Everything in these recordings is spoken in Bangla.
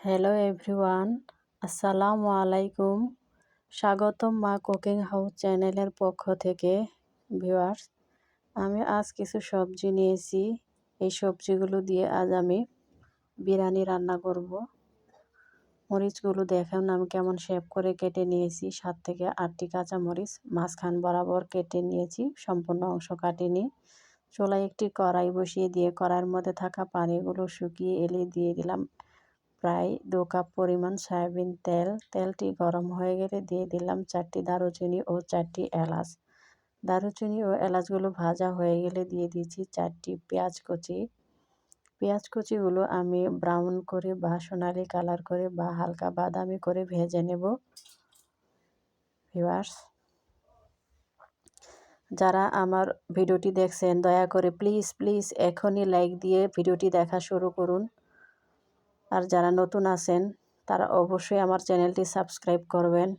হ্যালো এভরিওয়ান আসসালামু আলাইকুম স্বাগতম মা কুকিং হাউস চ্যানেলের পক্ষ থেকে ভিউয়ার্স আমি আজ কিছু সবজি নিয়েছি। এই সবজিগুলো দিয়ে আজ আমি বিরিয়ানি রান্না করব। মরিচগুলো দেখেন আমি কেমন শেপ করে কেটে নিয়েছি। সাত থেকে আটটি কাঁচা মরিচ মাঝখান বরাবর কেটে নিয়েছি, সম্পূর্ণ অংশ কাটিনি। চোলায় একটি কড়াই বসিয়ে দিয়ে কড়াইয়ের মধ্যে থাকা পানিগুলো শুকিয়ে এলে দিয়ে দিলাম। প্রায় দু কাপ পরিমাণ সয়াবিন তেল। তেলটি গরম হয়ে গেলে দিয়ে দিলাম চারটি দারুচিনি ও চারটি এলাচ। দারুচিনি ও এলাচগুলো ভাজা হয়ে গেলে দিয়ে দিয়েছি চারটি পেঁয়াজ কুচি। পেঁয়াজ কুচিগুলো আমি ব্রাউন করে বা সোনালি কালার করে বা হালকা বাদামি করে ভেজে নেব। ভিওয়ার্স যারা আমার ভিডিওটি দেখছেন, দয়া করে প্লিজ প্লিজ এখনই লাইক দিয়ে ভিডিওটি দেখা শুরু করুন। আর যারা নতুন আছেন, তারা অবশ্যই আমার চ্যানেলটি সাবস্ক্রাইব করবেন।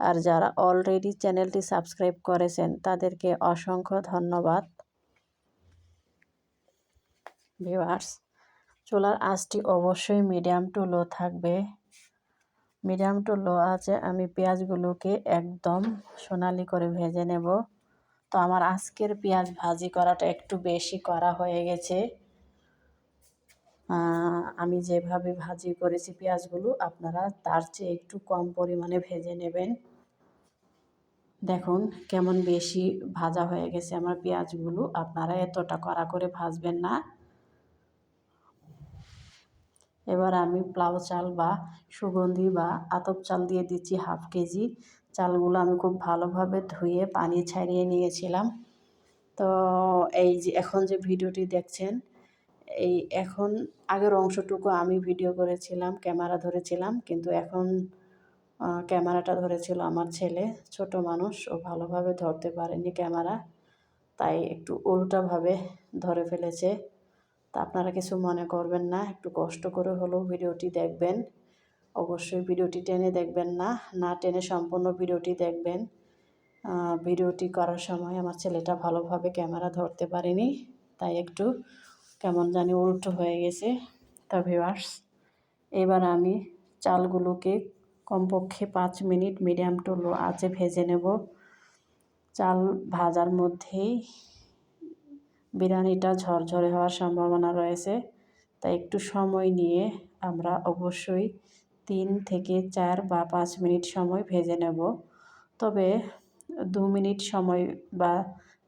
আর যারা অলরেডি চ্যানেলটি সাবস্ক্রাইব করেছেন, তাদেরকে অসংখ্য ধন্যবাদ। ভিউয়ার্স, চুলার আঁচটি অবশ্যই মিডিয়াম টু লো থাকবে। মিডিয়াম টু লো আছে, আমি পেঁয়াজগুলোকে একদম সোনালি করে ভেজে নেব। তো আমার আজকের পেঁয়াজ ভাজি করাটা একটু বেশি করা হয়ে গেছে। আমি যেভাবে ভাজি করেছি পেঁয়াজগুলো, আপনারা তার চেয়ে একটু কম পরিমাণে ভেজে নেবেন। দেখুন কেমন বেশি ভাজা হয়ে গেছে আমার পেঁয়াজগুলো। আপনারা এতটা কড়া করে ভাজবেন না। এবার আমি প্লাউ চাল বা সুগন্ধি বা আতপ চাল দিয়ে দিচ্ছি হাফ কেজি। চালগুলো আমি খুব ভালোভাবে ধুয়ে পানি ছাড়িয়ে নিয়েছিলাম। তো এই যে এখন যে ভিডিওটি দেখছেন এই এখন আগের অংশটুকু আমি ভিডিও করেছিলাম ক্যামেরা ধরেছিলাম, কিন্তু এখন ক্যামেরাটা ধরেছিল আমার ছেলে, ছোট মানুষ, ও ভালোভাবে ধরতে পারেনি ক্যামেরা তাই একটু উল্টাভাবে ধরে ফেলেছে। তা আপনারা কিছু মনে করবেন না, একটু কষ্ট করে হলেও ভিডিওটি দেখবেন। অবশ্যই ভিডিওটি টেনে দেখবেন না না টেনে সম্পূর্ণ ভিডিওটি দেখবেন। ভিডিওটি করার সময় আমার ছেলেটা ভালোভাবে ক্যামেরা ধরতে পারেনি, তাই একটু কেমন জানি উল্টো হয়ে গেছে। তা ভিওয়ার্স এবার আমি চালগুলোকে কমপক্ষে পাঁচ মিনিট মিডিয়াম টু লো আঁচে ভেজে নেব। চাল ভাজার মধ্যেই বিরিয়ানিটা ঝরঝরে হওয়ার সম্ভাবনা রয়েছে। তাই একটু সময় নিয়ে আমরা অবশ্যই তিন থেকে চার বা পাঁচ মিনিট সময় ভেজে নেব। তবে দু মিনিট সময় বা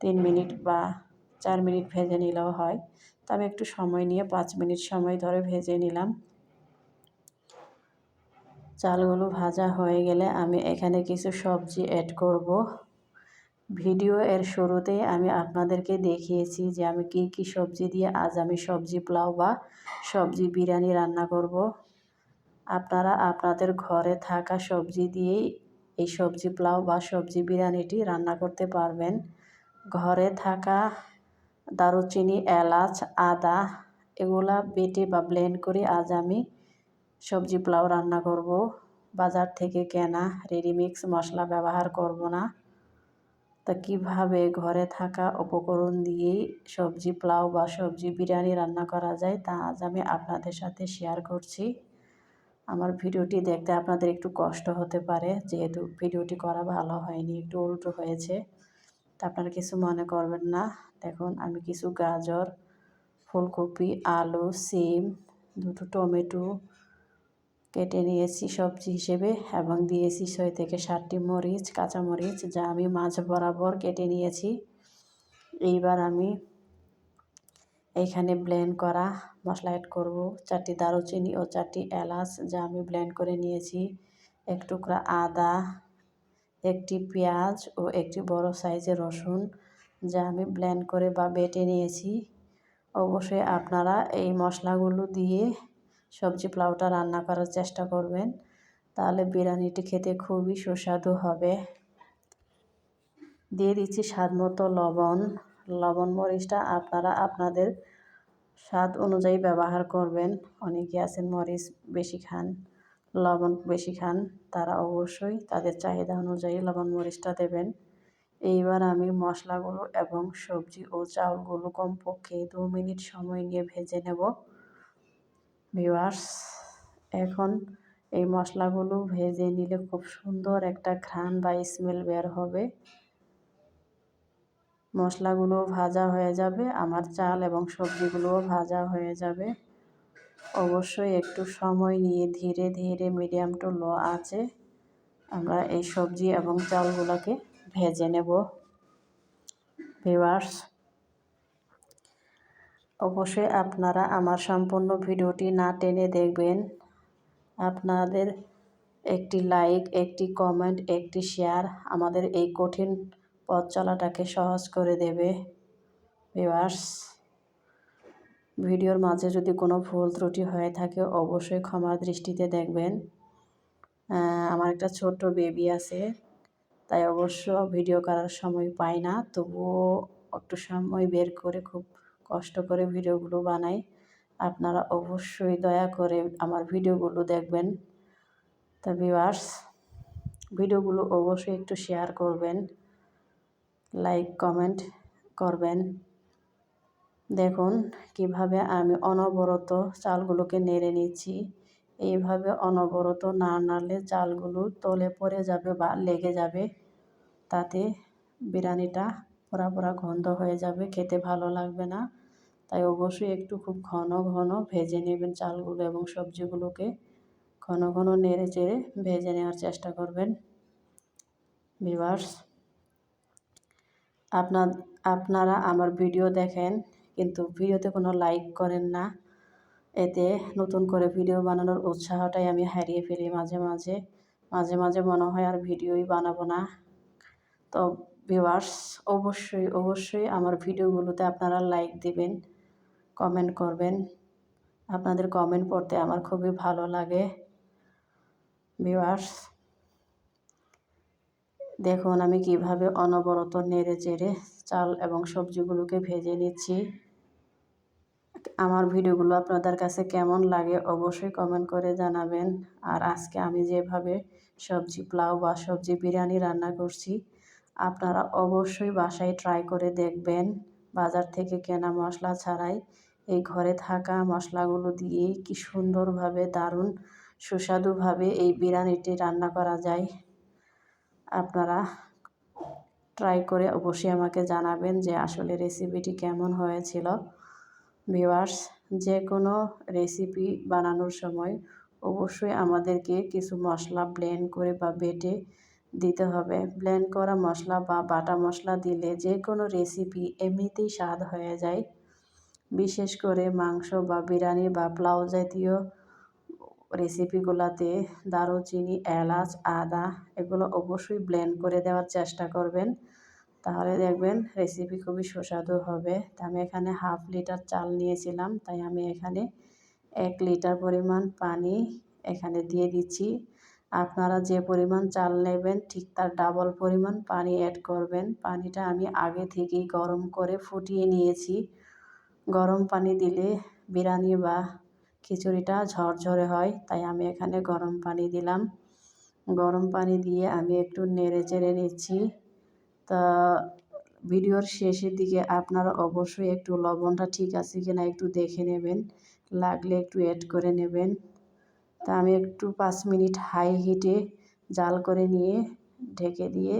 তিন মিনিট বা চার মিনিট ভেজে নিলেও হয়। তো আমি একটু সময় নিয়ে পাঁচ মিনিট সময় ধরে ভেজে নিলাম। চালগুলো ভাজা হয়ে গেলে আমি এখানে কিছু সবজি অ্যাড করব। ভিডিও এর শুরুতেই আমি আপনাদেরকে দেখিয়েছি যে আমি কি কি সবজি দিয়ে আজ আমি সবজি পোলাও বা সবজি বিরিয়ানি রান্না করব। আপনারা আপনাদের ঘরে থাকা সবজি দিয়েই এই সবজি পোলাও বা সবজি বিরিয়ানিটি রান্না করতে পারবেন। ঘরে থাকা দারুচিনি, এলাচ, আদা, এগুলা বেটে বা ব্লেন্ড করে আজ আমি সবজি পোলাও রান্না করব। বাজার থেকে কেনা রেডিমিক্স মশলা ব্যবহার করব না। তা কীভাবে ঘরে থাকা উপকরণ দিয়েই সবজি পোলাও বা সবজি বিরিয়ানি রান্না করা যায় তা আজ আমি আপনাদের সাথে শেয়ার করছি। আমার ভিডিওটি দেখতে আপনাদের একটু কষ্ট হতে পারে, যেহেতু ভিডিওটি করা ভালো হয়নি, একটু উল্টো হয়েছে। তা আপনারা কিছু মনে করবেন না। দেখুন, আমি কিছু গাজর, ফুলকপি, আলু, সিম, দুটো টমেটো কেটে নিয়েছি সবজি হিসেবে এবং দিয়েছি ছয় থেকে সাতটি মরিচ কাঁচামরিচ যা আমি মাছ বরাবর কেটে নিয়েছি। এইবার আমি এইখানে ব্লেন্ড করা মশলা অ্যাড করব। চারটি দারুচিনি ও চারটি এলাচ, যা আমি ব্লেন্ড করে নিয়েছি। এক টুকরা আদা একটি পেঁয়াজ ও একটি বড় সাইজের রসুন যা আমি ব্লেন্ড করে বা বেটে নিয়েছি। অবশ্যই আপনারা এই মশলাগুলো দিয়ে সবজি পোলাওটা রান্না করার চেষ্টা করবেন, তাহলে বিরিয়ানিটি খেতে খুবই সুস্বাদু হবে। দিয়ে দিচ্ছি স্বাদ মতো লবণ। লবণ মরিচটা আপনারা আপনাদের স্বাদ অনুযায়ী ব্যবহার করবেন। অনেকে আছেন মরিচ বেশি খান। লবণ বেশি খান, তারা অবশ্যই তাদের চাহিদা অনুযায়ী লবণ মরিচটা দেবেন। এইবার আমি মশলাগুলো এবং সবজি ও চাউলগুলো কমপক্ষে দু মিনিট সময় নিয়ে ভেজে নেব। ভিওয়ার্স এখন এই মশলাগুলো ভেজে নিলে খুব সুন্দর একটা ঘ্রাণ বা স্মেল বের হবে। মশলাগুলো ভাজা হয়ে যাবে, আমার চাল এবং সবজিগুলোও ভাজা হয়ে যাবে। অবশ্যই একটু সময় নিয়ে ধীরে ধীরে মিডিয়াম টু লো আছে আমরা এই সবজি এবং চালগুলোকে ভেজে নেব। ভিওয়ার্স অবশ্যই আপনারা আমার সম্পূর্ণ ভিডিওটি না টেনে দেখবেন। আপনাদের একটি লাইক, একটি কমেন্ট, একটি শেয়ার আমাদের এই কঠিন পথ চলাটাকে সহজ করে দেবে। ভিওয়ার্স ভিডিওর মাঝে যদি কোনো ভুল ত্রুটি হয়ে থাকে, অবশ্যই ক্ষমার দৃষ্টিতে দেখবেন। আমার একটা ছোট্ট বেবি আছে, তাই অবশ্য ভিডিও করার সময় পাই না, তবুও একটু সময় বের করে খুব কষ্ট করে ভিডিওগুলো বানাই। আপনারা অবশ্যই দয়া করে আমার ভিডিওগুলো দেখবেন। তা ভিউয়ার্স ভিডিওগুলো অবশ্যই একটু শেয়ার করবেন লাইক কমেন্ট করবেন। দেখুন কীভাবে আমি অনবরত চালগুলোকে নেড়ে নিচ্ছি। এইভাবে অনবরত না নাড়লে চালগুলো তলে পড়ে যাবে বা লেগে যাবে। তাতে বিরিয়ানিটা পোড়া পোড়া গন্ধ হয়ে যাবে, খেতে ভালো লাগবে না। তাই অবশ্যই একটু খুব ঘন ঘন ভেজে নেবেন চালগুলো এবং সবজিগুলোকে। ঘন ঘন নেড়ে চেড়ে ভেজে নেওয়ার চেষ্টা করবেন। ভিভার্স আপনার আপনারা আমার ভিডিও দেখেন কিন্তু ভিডিওতে কোনো লাইক করেন না। এতে নতুন করে ভিডিও বানানোর উৎসাহটাই আমি হারিয়ে ফেলি মাঝে মাঝে। মাঝে মাঝে মনে হয় আর ভিডিওই বানাবো না। তো ভিউয়ার্স অবশ্যই অবশ্যই আমার ভিডিওগুলোতে আপনারা লাইক দিবেন কমেন্ট করবেন। আপনাদের কমেন্ট পড়তে আমার খুবই ভালো লাগে। ভিউয়ার্স দেখুন আমি কীভাবে অনবরত নেড়ে চেড়ে চাল এবং সবজিগুলোকে ভেজে নিচ্ছি। আমার ভিডিওগুলো আপনাদের কাছে কেমন লাগে অবশ্যই কমেন্ট করে জানাবেন। আর আজকে আমি যেভাবে সবজি পোলাও বা সবজি বিরিয়ানি রান্না করছি, আপনারা অবশ্যই বাসায় ট্রাই করে দেখবেন। বাজার থেকে কেনা মশলা ছাড়াই এই ঘরে থাকা মশলাগুলো দিয়েই কি সুন্দরভাবে, দারুণ, সুস্বাদুভাবে এই বিরিয়ানিটি রান্না করা যায়। আপনারা ট্রাই করে অবশ্যই আমাকে জানাবেন যে আসলে রেসিপিটি কেমন হয়েছিল। ভিওয়ার্স যে কোনো রেসিপি বানানোর সময় অবশ্যই আমাদেরকে কিছু মশলা ব্লেন্ড করে বা বেটে দিতে হবে। ব্লেন্ড করা মশলা বা বাটা মশলা দিলে যে কোনো রেসিপি এমনিতেই স্বাদ হয়ে যায়। বিশেষ করে মাংস বা বিরিয়ানি বা পোলাও জাতীয় রেসিপিগুলোতে দারুচিনি, এলাচ, আদা এগুলো অবশ্যই ব্লেন্ড করে দেওয়ার চেষ্টা করবেন। তাহলে দেখবেন রেসিপি খুবই সুস্বাদু হবে। তা আমি এখানে হাফ লিটার চাল নিয়েছিলাম, তাই আমি এখানে এক লিটার পরিমাণ পানি এখানে দিয়ে দিচ্ছি। আপনারা যে পরিমাণ চাল নেবেন, ঠিক তার ডাবল পরিমাণ পানি অ্যাড করবেন। পানিটা আমি আগে থেকেই গরম করে ফুটিয়ে নিয়েছি। গরম পানি দিলে বিরিয়ানি বা খিচুড়িটা ঝরঝরে হয়, তাই আমি এখানে গরম পানি দিলাম। গরম পানি দিয়ে আমি একটু নেড়ে চেড়ে নিচ্ছি। তা ভিডিওর শেষের দিকে আপনারা অবশ্যই একটু লবণটা ঠিক আছে কিনা একটু দেখে নেবেন। লাগলে একটু অ্যাড করে নেবেন। তা আমি একটু পাঁচ মিনিট হাই হিটে জাল করে নিয়ে ঢেকে দিয়ে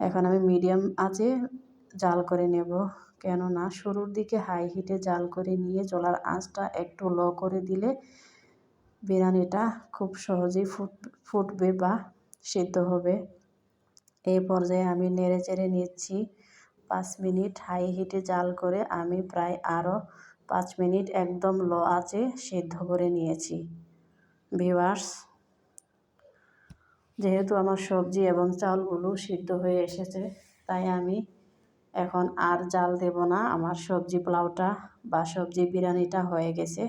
এখন আমি মিডিয়াম আছে জাল করে নেব। কেননা শুরুর দিকে হাই হিটে জাল করে নিয়ে জলার আঁচটা একটু লো করে দিলে বিরিয়ানিটা খুব সহজেই ফুট, ফুটবে বা সেদ্ধ হবে। এই পর্যায়ে আমি নেড়ে চেড়ে নিচ্ছি। পাঁচ মিনিট হাই হিটে জাল করে আমি প্রায় আরও পাঁচ মিনিট একদম লো আছে সিদ্ধ করে নিয়েছি। ভিওয়ার্স যেহেতু আমার সবজি এবং চালগুলো সিদ্ধ হয়ে এসেছে, তাই আমি এখন আর জাল দেব না। আমার সবজি পোলাওটা বা সবজি বিরিয়ানিটা হয়ে গেছে।